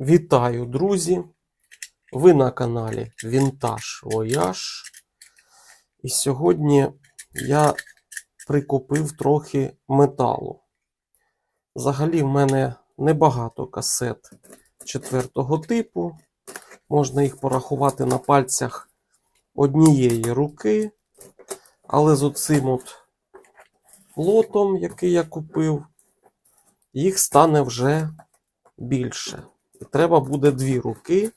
Вітаю, друзі! Ви на каналі Вінтаж Вояж. І сьогодні я прикупив трохи металу. Взагалі, в мене небагато касет четвертого типу. Можна їх порахувати на пальцях однієї руки. Але з оцим от лотом, який я купив, їх стане вже більше. Треба буде дві руки,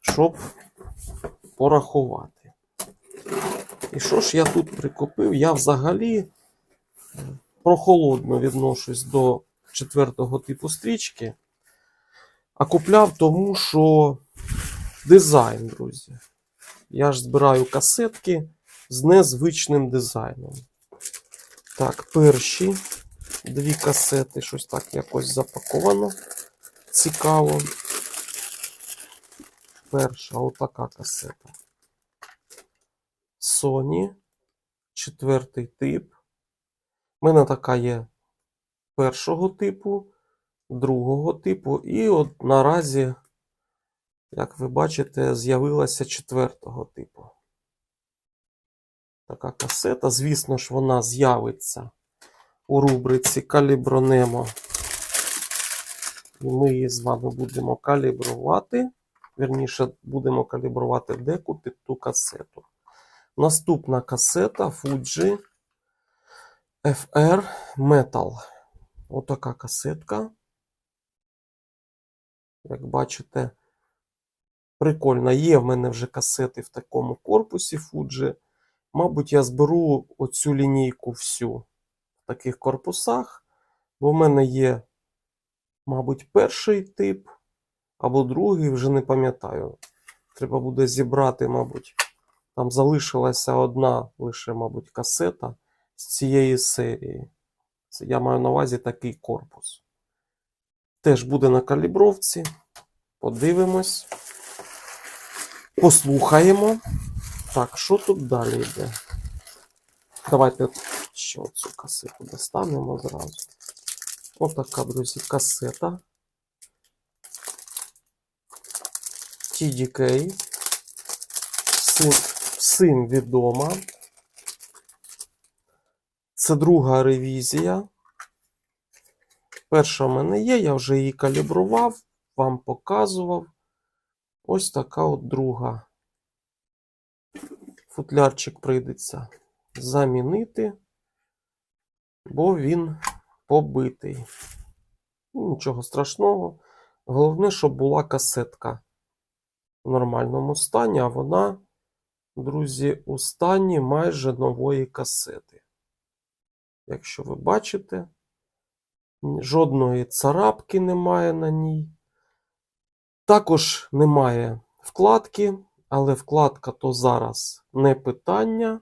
щоб порахувати. І що ж я тут прикупив? Я взагалі е, прохолодно відношусь до четвертого типу стрічки, а купляв тому, що дизайн, друзі. Я ж збираю касетки з незвичним дизайном. Так, перші дві касети, щось так якось запаковано цікаво. Перша отака касета. Sony. Четвертий тип. У мене така є першого типу, другого типу, і от наразі, як ви бачите, з'явилася четвертого типу. Така касета. Звісно ж, вона з'явиться у рубриці Калібронемо. І ми її з вами будемо калібрувати. Вірніше, будемо калібрувати деку під ту касету. Наступна касета Fuji FR Metal. Отака касетка. Як бачите, прикольно. Є в мене вже касети в такому корпусі Fuji. Мабуть, я зберу оцю лінійку всю в таких корпусах, бо в мене є мабуть, перший тип або другий, вже не пам'ятаю. Треба буде зібрати, мабуть. Там залишилася одна лише, мабуть, касета з цієї серії. Я маю на увазі такий корпус. Теж буде на калібровці. Подивимось. Послухаємо. Так, що тут далі йде? Давайте ще цю касету достанемо зразу. Отака, друзі, касета. TDK. Всім, всім відома. Це друга ревізія. Перша в мене є, я вже її калібрував, вам показував. Ось така от друга. Футлярчик прийдеться замінити, бо він побитий. Ну, Нічого страшного. Головне, щоб була касетка в нормальному стані, а вона, друзі, у стані майже нової касети. Якщо ви бачите, жодної царапки немає на ній. Також немає вкладки, але вкладка то зараз не питання.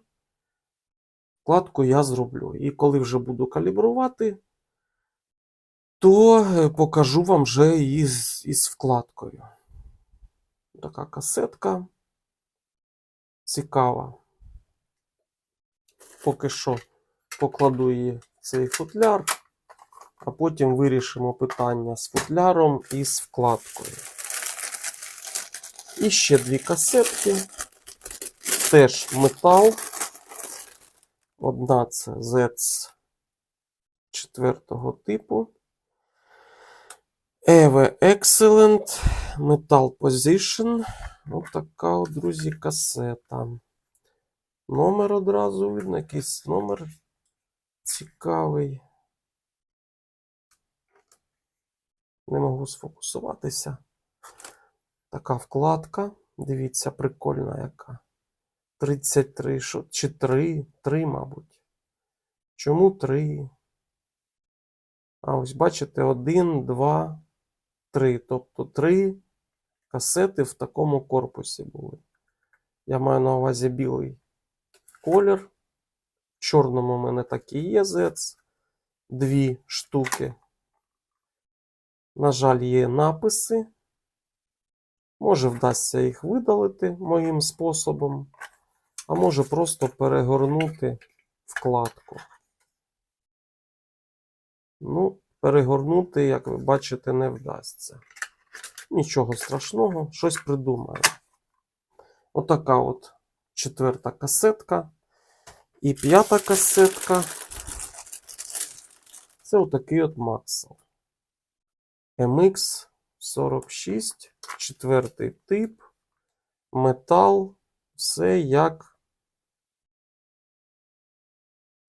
Вкладку я зроблю. І коли вже буду калібрувати, то е, покажу вам вже її із вкладкою. Така касетка цікава. Поки що покладу її в цей футляр, а потім вирішимо питання з футляром і з вкладкою. І ще дві касетки. Теж метал. Одна це ZETS четвертого типу. EVE Excellent Metal Position. Ось така, от, друзі, касета. Номер одразу видно, якийсь номер цікавий. Не можу сфокусуватися. Така вкладка. Дивіться, прикольна яка. 33, що, чи 3, 3, мабуть. Чому 3? А ось бачите, 1, 2, 3. Тобто 3 касети в такому корпусі були. Я маю на увазі білий колір. В чорному в мене такі є ZETS. Дві штуки. На жаль, є написи. Може, вдасться їх видалити моїм способом, а може просто перегорнути вкладку. Ну, перегорнути, як ви бачите, не вдасться. Нічого страшного, щось придумаю. Отака от четверта касетка. І п'ята касетка. Це отакий от Maxell. MX 46, четвертий тип, метал, все як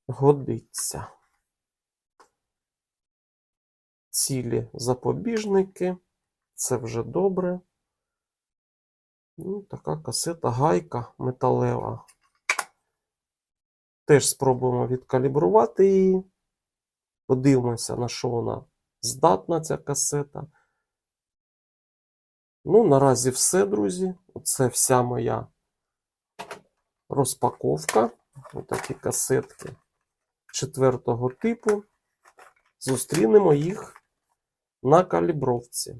годиться. Цілі запобіжники, це вже добре. Ну, така касета гайка металева. Теж спробуємо відкалібрувати її. Подивимося, на що вона здатна, ця касета. Ну, наразі все, друзі. Оце вся моя розпаковка. Отакі касетки четвертого типу. Зустрінемо їх на калібровці.